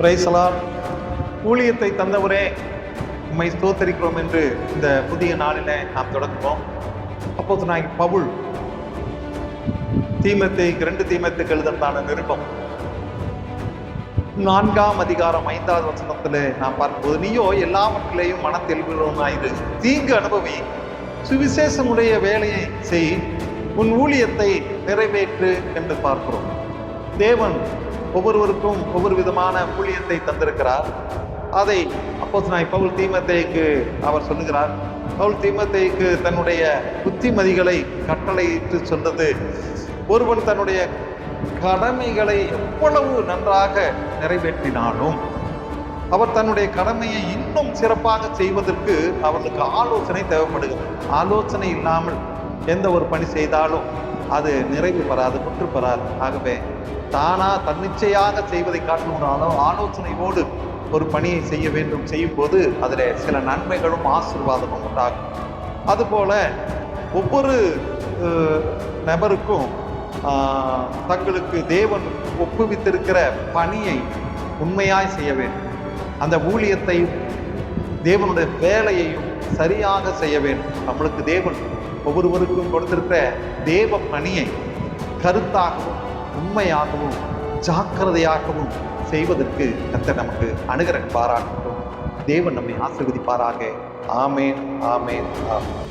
Praise the Lord ஊழியத்தை தந்தவரே உண்மை ஸ்தோத்தரிக்கிறோம் என்று இந்த புதிய நாளில் நாம் தொடங்குவோம். அப்போது நான் பவுல் தீமத்தை இரண்டு தீமத்துக்கு எழுதத்தான நிருபம். நான்காம் அதிகாரம் ஐந்தாவது வசனத்தில் நாம் பார்க்கும்போது நீயோ எல்லாவற்றிலேயும் இது தீங்கு அனுபவி சுவிசேஷமுடைய வேலையை செய் உன் ஊழியத்தை நிறைவேற்று என்று பார்க்கிறோம். தேவன் ஒவ்வொருவருக்கும் ஒவ்வொரு விதமான ஊழியத்தை தந்திருக்கிறார். அதை அப்போ நான் பவுல் தீமத்தைக்கு அவர் சொல்லுகிறார். பவுல் தீமத்தைக்கு தன்னுடைய புத்திமதிகளை கட்டளையிட்டு சொன்னது. ஒருவன் தன்னுடைய கடமைகளை எவ்வளவு நன்றாக நிறைவேற்றினாலும் அவர் தன்னுடைய கடமையை இன்னும் சிறப்பாக செய்வதற்கு அவர்களுக்கு ஆலோசனை தேவைப்படுகிறது. ஆலோசனை இல்லாமல் எந்த ஒரு பணி செய்தாலும் அது நிறைவு பெறாது முற்று பெறாது. ஆகவே தானா தன்னிச்சையாக செய்வதை காட்டும் ஒரு அளவு ஆலோசனையோடு ஒரு பணியை செய்ய வேண்டும். செய்யும் போது அதில் சில நன்மைகளும் ஆசீர்வாதமும் உண்டாகும். அதுபோல ஒவ்வொரு நபருக்கும் தங்களுக்கு தேவன் ஒப்புவித்திருக்கிற பணியை உண்மையாய் செய்ய வேண்டும். அந்த ஊழியத்தையும் தேவனுடைய வேலையையும் சரியாக செய்ய வேண்டும். நம்மளுக்கு தேவன் ஒவ்வொருவருக்கும் கொடுத்திருக்கிற தேவ பணியை கருத்தாகவும் உண்மையாகவும் ஜாக்கிரதையாகவும் செய்வதற்கு கர்த்தர் நமக்கு அனுகிரகம் பாராட்டும் தேவன் நம்மை ஆசிர்வதிப்பாராக. ஆமேன் ஆமேன் ஆமேன்.